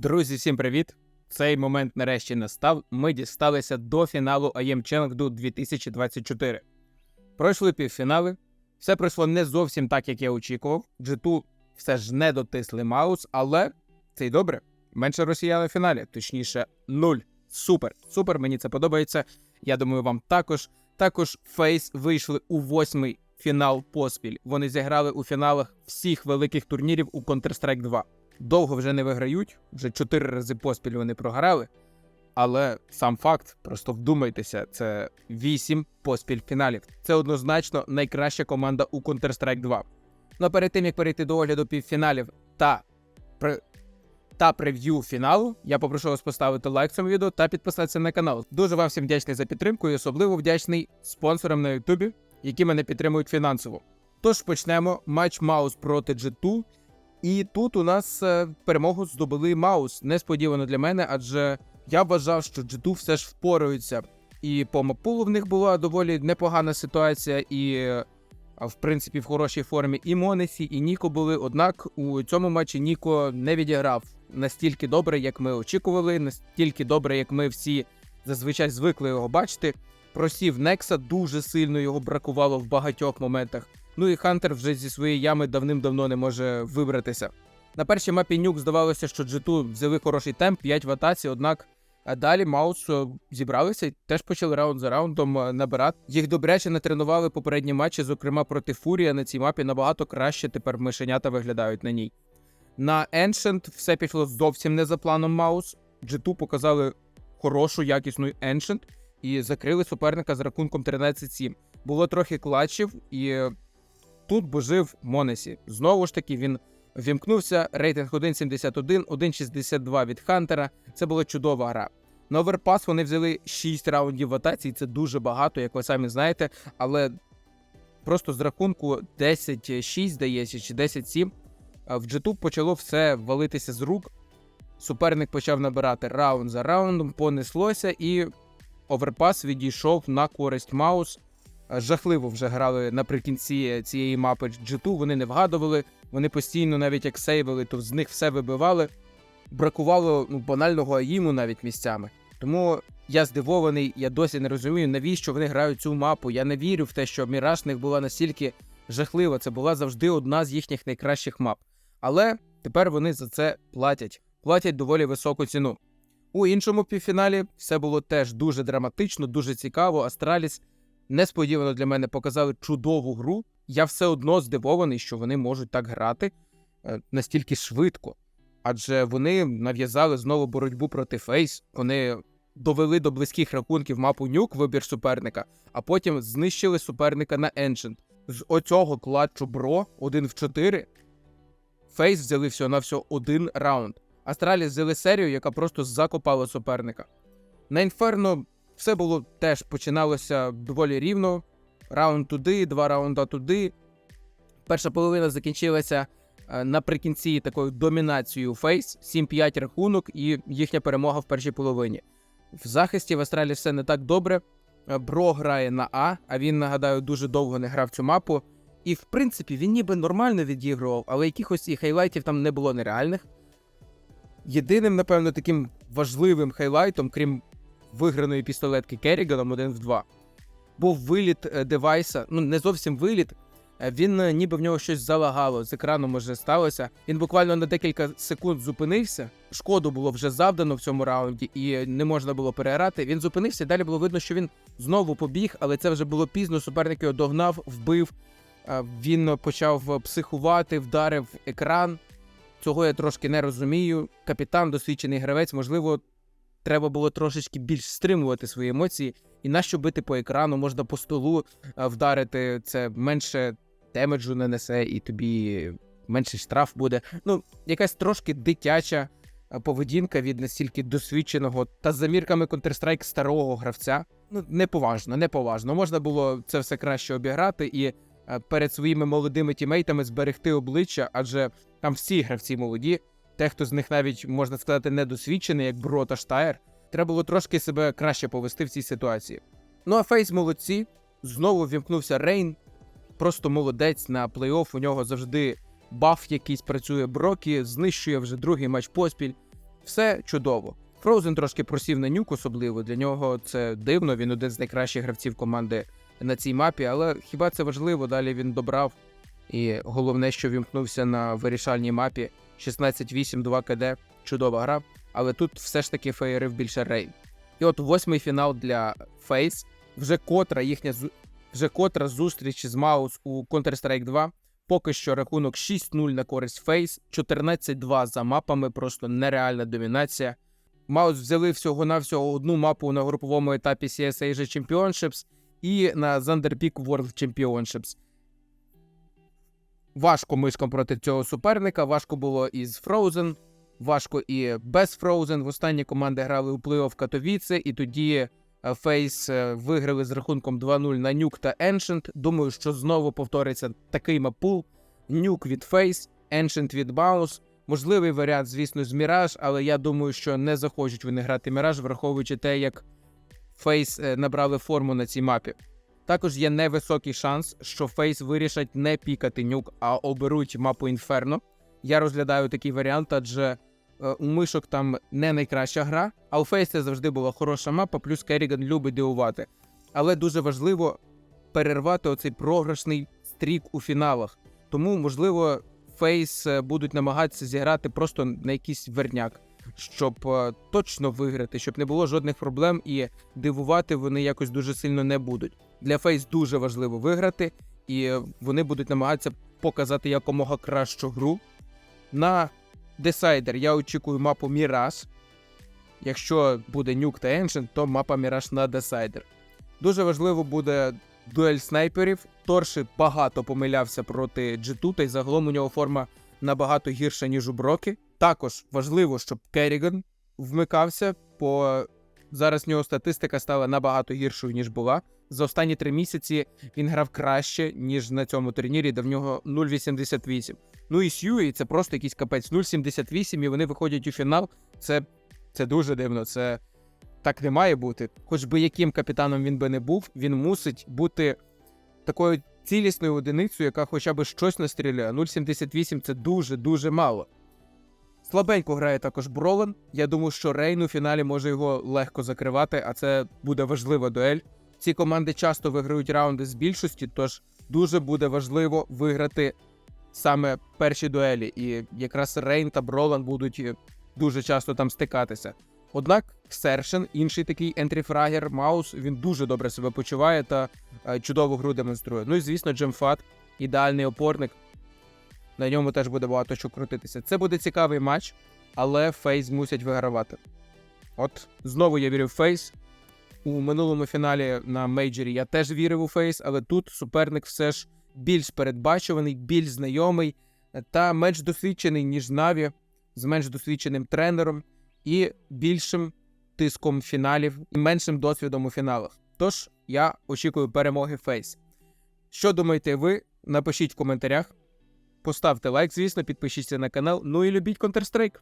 Друзі, всім привіт! Цей момент нарешті настав. Ми дісталися до фіналу IM Chengdu 2024. Пройшли півфінали. Все пройшло не зовсім так, як я очікував. G2 все ж не дотисли Маус, але це й добре. Менше росіян у фіналі, точніше, нуль. Супер, супер, мені це подобається. Я думаю, вам також. Також Фейс вийшли у восьмий фінал поспіль. Вони зіграли у фіналах всіх великих турнірів у Counter-Strike 2 довго вже не виграють, вже чотири рази поспіль вони програли. Але сам факт, просто вдумайтеся, це вісім поспіль фіналів. Це однозначно найкраща команда у Counter-Strike 2. Ну перед тим як перейти до огляду півфіналів та при... та прев'ю фіналу, я попрошу вас поставити лайк цьому відео та підписатися на канал. Дуже вам всім вдячний за підтримку і особливо вдячний спонсорам на Ютубі, які мене підтримують фінансово. Тож почнемо матч Маус проти G2. І тут у нас е, перемогу здобули Маус. Несподівано для мене, адже я вважав, що G2 все ж впораються. І по Мапулу в них була доволі непогана ситуація, і в принципі в хорошій формі і Монесі, і Ніко були. Однак у цьому матчі Ніко не відіграв настільки добре, як ми очікували, настільки добре, як ми всі зазвичай звикли його бачити. Просів Некса дуже сильно його бракувало в багатьох моментах. Ну і Хантер вже зі своєї ями давним-давно не може вибратися. На першій мапі Нюк здавалося, що G2 взяли хороший темп, 5 в атаці, однак далі Маус е, зібралися і теж почали раунд за раундом е, набирати. Їх добряче натренували попередні матчі, зокрема проти Фурія на цій мапі набагато краще тепер мишенята виглядають на ній. На Ancient все пішло зовсім не за планом Маус. G2 показали хорошу, якісну Ancient і закрили суперника з рахунком 13-7. Було трохи клатчів, і тут божив Монесі. Знову ж таки, він вімкнувся. Рейтинг 1.71, 1.62 від Хантера. Це була чудова гра. На оверпас вони взяли 6 раундів в атаці, і це дуже багато, як ви самі знаєте. Але просто з рахунку 10-6, здається, чи 10-7, в G2 почало все валитися з рук. Суперник почав набирати раунд за раундом, понеслося, і оверпас відійшов на користь Маус. Жахливо вже грали наприкінці цієї мапи G2, Вони не вгадували, вони постійно, навіть як сейвили, то з них все вибивали. Бракувало ну, банального аїму навіть місцями. Тому я здивований, я досі не розумію, навіщо вони грають цю мапу. Я не вірю в те, що Міраж них була настільки жахлива. Це була завжди одна з їхніх найкращих мап. Але тепер вони за це платять, платять доволі високу ціну. У іншому півфіналі все було теж дуже драматично, дуже цікаво. Астраліс несподівано для мене показали чудову гру. Я все одно здивований, що вони можуть так грати е, настільки швидко. Адже вони нав'язали знову боротьбу проти Фейс. Вони довели до близьких рахунків мапу нюк вибір суперника, а потім знищили суперника на Ancient. З оцього клатчу Бро 1 в 4 Фейс взяли всього на всього один раунд. Астралі взяли серію, яка просто закопала суперника. На Інферно все було теж починалося доволі рівно. Раунд туди, два раунда туди. Перша половина закінчилася е, наприкінці такою домінацією Фейс, 7-5 рахунок і їхня перемога в першій половині. В захисті в Астралі все не так добре. Е, Бро грає на А, а він, нагадаю, дуже довго не грав цю мапу. І, в принципі, він ніби нормально відігрував, але якихось і хайлайтів там не було нереальних. Єдиним, напевно, таким важливим хайлайтом, крім виграної пістолетки Керіганом 1 в 2, був виліт е, девайса. Ну, не зовсім виліт. Е, Він е, ніби в нього щось залагало, з екрану може сталося. Він буквально на декілька секунд зупинився. Шкоду було вже завдано в цьому раунді, і не можна було переграти. Він зупинився. Далі було видно, що він знову побіг, але це вже було пізно. Суперник його догнав, вбив. Він почав психувати, вдарив екран. Цього я трошки не розумію. Капітан, досвідчений гравець, можливо, треба було трошечки більш стримувати свої емоції. І нащо бити по екрану, можна по столу е, вдарити, це менше демеджу нанесе, і тобі менший штраф буде. Ну, якась трошки дитяча е, поведінка від настільки досвідченого та з замірками Counter-Strike старого гравця. Ну, неповажно, неповажно. Можна було це все краще обіграти і е, перед своїми молодими тімейтами зберегти обличчя, адже там всі гравці молоді. Дехто з них навіть можна сказати недосвідчений, як Бро та Штаєр. Треба було трошки себе краще повести в цій ситуації. Ну а Фейс молодці. Знову вімкнувся Рейн. Просто молодець на плей-офф. У нього завжди баф якийсь працює Брокі, знищує вже другий матч поспіль. Все чудово. Фроузен трошки просів на нюк, особливо для нього це дивно. Він один з найкращих гравців команди на цій мапі, але хіба це важливо? Далі він добрав. І головне, що вімкнувся на вирішальній мапі 16-8, 2 КД. Чудова гра. Але тут все ж таки феєрив більше Рейн. І от восьмий фінал для Фейс. Вже котра їхня вже котра зустріч з Маус у Counter-Strike 2. Поки що рахунок 6-0 на користь Фейс, 14-2 за мапами, просто нереальна домінація. Маус взяли всього-навсього одну мапу на груповому етапі CS Asia Championships і на Zanderpeak World Championships. Важко мишкам проти цього суперника. Важко було із Frozen, важко і без Frozen. В останні команди грали у плей-офф Катовіце, і тоді Фейс е, виграли з рахунком 2-0 на Нюк та Ancient. Думаю, що знову повториться такий мапул. Нюк від Фейс, Ancient від Маус. Можливий варіант, звісно, з Міраж, але я думаю, що не захочуть вони грати Міраж, враховуючи те, як Фейс набрали форму на цій мапі. Також є невисокий шанс, що Фейс вирішать не пікати нюк, а оберуть мапу Інферно. Я розглядаю такий варіант, адже е, у мишок там не найкраща гра, а у Фейс це завжди була хороша мапа, плюс Керріган любить дивувати. Але дуже важливо перервати оцей програшний стрік у фіналах. Тому, можливо, Фейс е, будуть намагатися зіграти просто на якийсь верняк, щоб е, точно виграти, щоб не було жодних проблем і дивувати вони якось дуже сильно не будуть. Для Фейс дуже важливо виграти, і е, вони будуть намагатися показати якомога кращу гру. На Decider я очікую мапу Міраж. Якщо буде Нюк та Ancient, то мапа Міраж на Decider. Дуже важливо буде дуель снайперів. Торши багато помилявся проти G2, та й загалом у нього форма набагато гірша, ніж у Брокі. Також важливо, щоб Керріган вмикався, бо зараз в нього статистика стала набагато гіршою, ніж була. За останні три місяці він грав краще, ніж на цьому турнірі, де в нього 0,88. Ну і Сьюї це просто якийсь капець 0,78, і вони виходять у фінал. Це, це дуже дивно. Це так не має бути. Хоч би яким капітаном він би не був, він мусить бути такою цілісною одиницею, яка хоча б щось настріляє. 0,78 це дуже-дуже мало. Слабенько грає також Бролан. Я думаю, що Рейн у фіналі може його легко закривати, а це буде важлива дуель. Ці команди часто виграють раунди з більшості, тож дуже буде важливо виграти саме перші дуелі. І якраз Рейн та Бролан будуть е, дуже часто там стикатися. Однак Сершен, інший такий ентріфрагер, Маус, він дуже добре себе почуває та е, чудову гру демонструє. Ну і звісно, Джемфат, ідеальний опорник. На ньому теж буде багато що крутитися. Це буде цікавий матч, але Фейс мусять вигравати. От знову я вірю в Фейс. У минулому фіналі на мейджорі я теж вірив у Фейс, але тут суперник все ж більш передбачуваний, більш знайомий та менш досвідчений, ніж Наві, з менш досвідченим тренером і більшим тиском фіналів і меншим досвідом у фіналах. Тож я очікую перемоги Фейс. Що думаєте ви? Напишіть в коментарях. Поставте лайк, звісно, підпишіться на канал. Ну і любіть Counter-Strike.